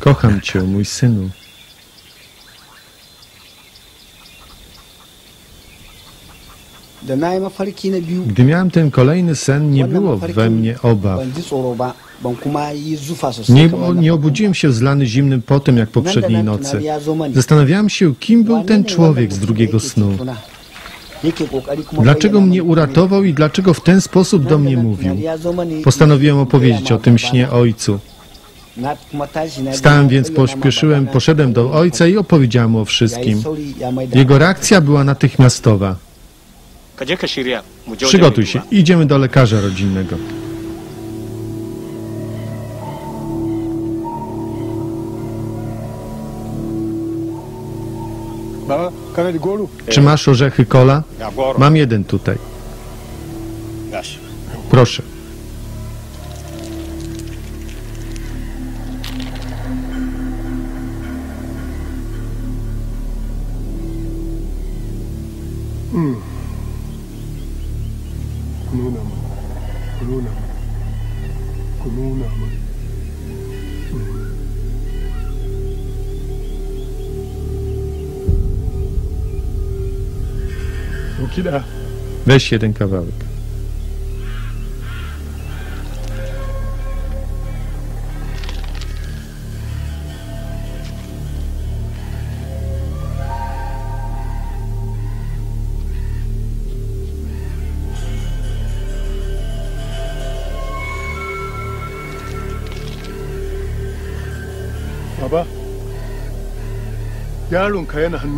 Kocham cię, mój synu. Gdy miałem ten kolejny sen, nie było we mnie obaw. Nie, nie obudziłem się zlany zimnym potem jak poprzedniej nocy. Zastanawiałem się, kim był ten człowiek z drugiego snu. Dlaczego mnie uratował i dlaczego w ten sposób do mnie mówił? Postanowiłem opowiedzieć o tym śnie ojcu. Biyu, więc, pośpieszyłem, poszedłem do ojca i opowiedziałem mu o wszystkim. Jego reakcja była natychmiastowa. Przygotuj się, idziemy do lekarza rodzinnego. Czy masz orzechy kola? Mam jeden tutaj. Proszę. Ɗauki da. Weź jeden kawałek.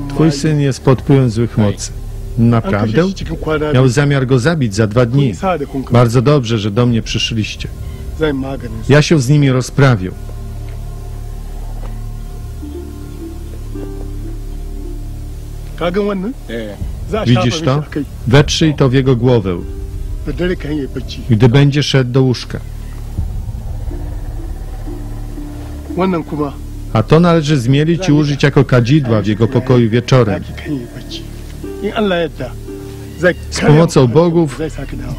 Twój syn jest pod wpływem złych mocy. Naprawdę? Miał zamiar go zabić za dwa dni. Bardzo dobrze, że do mnie przyszliście. Ja się z nimi rozprawił. Widzisz to? Wetrzyj to w jego głowę, gdy będzie szedł do łóżka. A to należy zmielić i użyć jako kadzidła w jego pokoju wieczorem. Z pomocą bogów.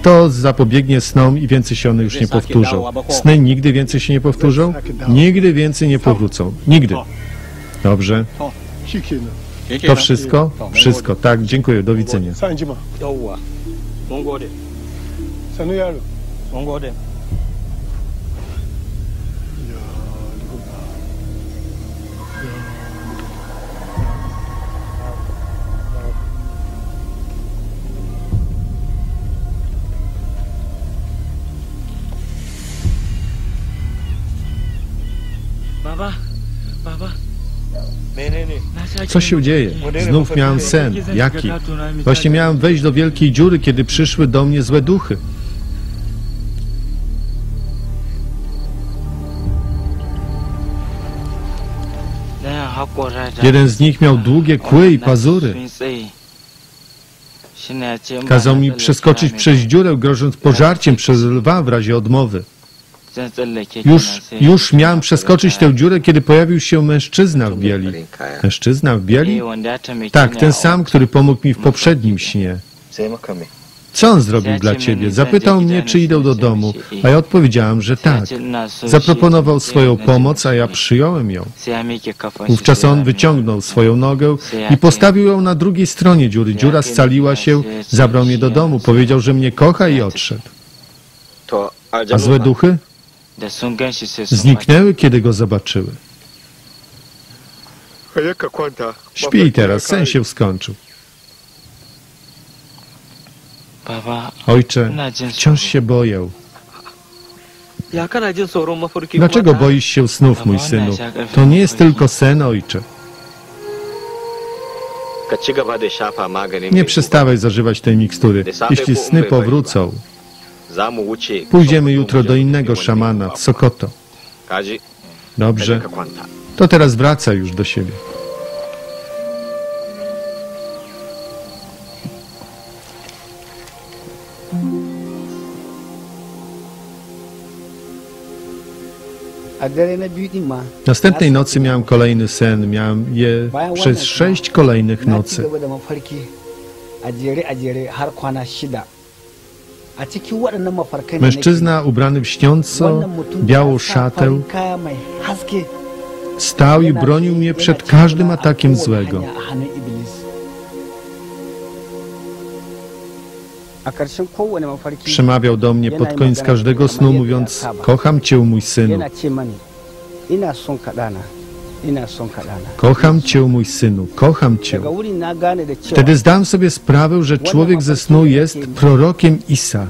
To zapobiegnie snom i więcej się one już nie powtórzą. Sny nigdy więcej się nie powtórzą? Nigdy więcej nie powrócą. Nigdy. Dobrze. To wszystko? Wszystko. Tak, dziękuję. Do widzenia. Sa an jima. yawwa mun gode Sanu yaro. mun gode Baba, baba, Co się dzieje? Znów miałem sen. Jaki? Właśnie miałem wejść do wielkiej dziury, kiedy przyszły do mnie złe duchy. Jeden z nich miał długie kły i pazury. Kazał mi przeskoczyć przez dziurę, grożąc pożarciem przez lwa w razie odmowy. Już, już miałem przeskoczyć tę dziurę, kiedy pojawił się mężczyzna w bieli. Mężczyzna w bieli? Tak, ten sam, który pomógł mi w poprzednim śnie. Co on zrobił dla ciebie? Zapytał mnie, czy idę do domu, a ja odpowiedziałem, że tak. Zaproponował swoją pomoc, a ja przyjąłem ją. Wówczas on wyciągnął swoją nogę i postawił ją na drugiej stronie dziury. Dziura scaliła się, zabrał mnie do domu, powiedział, że mnie kocha i odszedł. A złe duchy Zniknęły, kiedy go zobaczyły. Ka je ka kwanta. Śpi teraz, sen się skończył. Baba, Ojcze, wciąż się boję. Dlaczego boisz się snów, mój synu? To nie jest tylko sen, ojcze. Nie przestawaj zażywać tej mikstury. Jeśli sny powrócą, pójdziemy jutro do innego szamana, w Sokoto. Dobrze? To teraz wraca już do siebie. Następnej nocy miałem kolejny sen. Miałem je przez sześć kolejnych nocy. Mężczyzna ubrany w śniąco białą szatę stał i bronił mnie przed każdym atakiem złego. Przemawiał do mnie pod koniec każdego snu, mówiąc: Kocham cię, mój synu. Kocham cię, mój synu. Kocham cię. Wtedy zdałem sobie sprawę, że człowiek ze snu jest prorokiem Isa.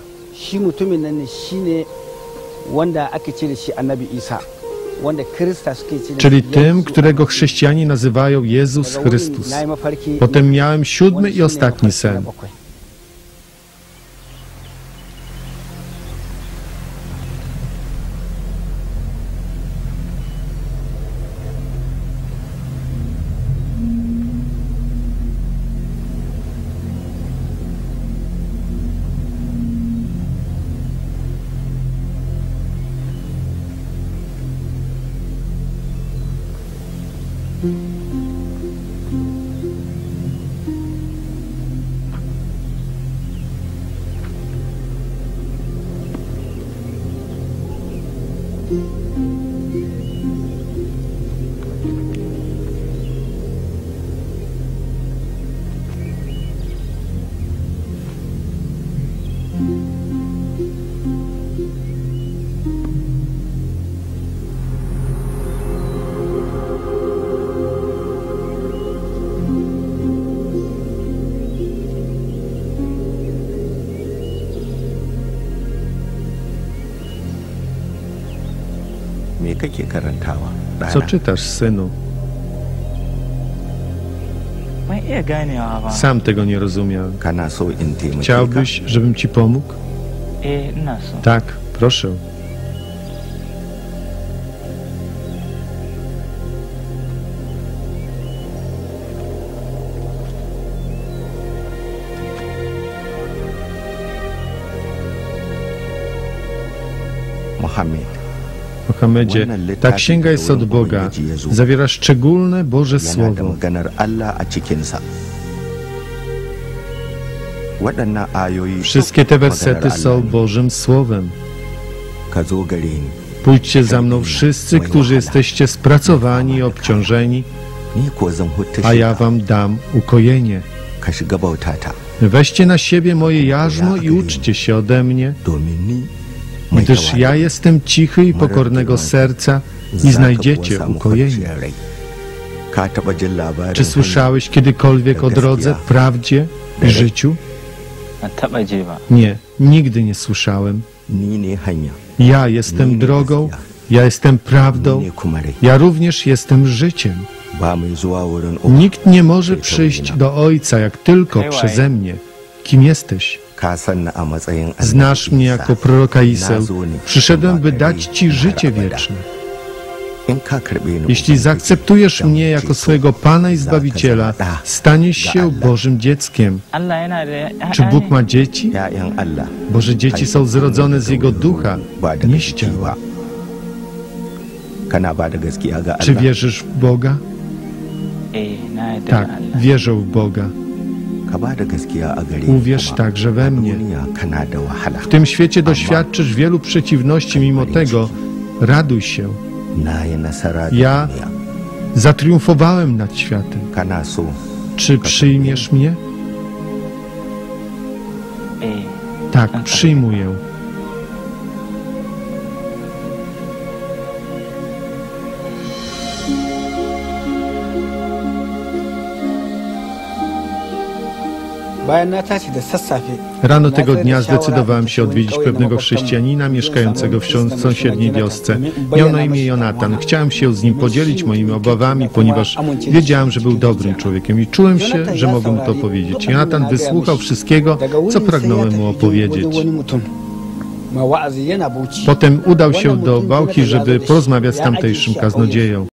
czyli tym, którego chrześcijanie nazywają Jezus Chrystus. Potem miałem siódmy i ostatni sen. me kake karantawa Co czytasz, synu? Sam tego nie ka Chciałbyś, żebym ci pomógł? eh Tak, proszę. Muhammad Mohamedzie, ta księga jest od Boga. Zawiera szczególne Boże Słowo. Wszystkie te wersety są. Bożym Słowem. Pójdźcie za mną wszyscy, którzy jesteście spracowani i obciążeni, a ja wam dam ukojenie. Weźcie na siebie moje jarzmo i uczcie się ode mnie, gdyż ja jestem cichy i pokornego serca i znajdziecie ukojenie. Czy słyszałeś kiedykolwiek o drodze, prawdzie i życiu? Nie, nigdy nie słyszałem. Ja jestem drogą, ja jestem prawdą, ja również jestem życiem. Nikt nie może przyjść do Ojca jak tylko przeze mnie. Kim jesteś? Znasz mnie jako proroka ne Przyszedłem, by dać Ci życie wieczne. Jeśli zaakceptujesz mnie jako swojego Pana i Zbawiciela, staniesz się. Bożym dzieckiem. Czy Bóg ma dzieci? Boże dzieci są zrodzone z Jego ducha, nie z ciała. Czy wierzysz w Boga? eh Tak, wierzę w Boga. Uwierz także we mnie. W tym świecie doświadczysz wielu przeciwności, mimo tego raduj się. Ja- Zatriumfowałem nad światem. Czy przyjmiesz mnie? Tak, przyjmuję. Rano tego dnia zdecydowałem się odwiedzić pewnego chrześcijanina mieszkającego w sąsiedniej wiosce. Miał na imię Jonatan. Chciałem się z nim podzielić moimi obawami, ponieważ wiedziałem, że był dobrym człowiekiem i czułem się, że mogę mu to powiedzieć. Jonatan wysłuchał wszystkiego, co pragnąłem mu opowiedzieć. Potem udał się do Bałki, żeby porozmawiać z tamtejszym kaznodzieją.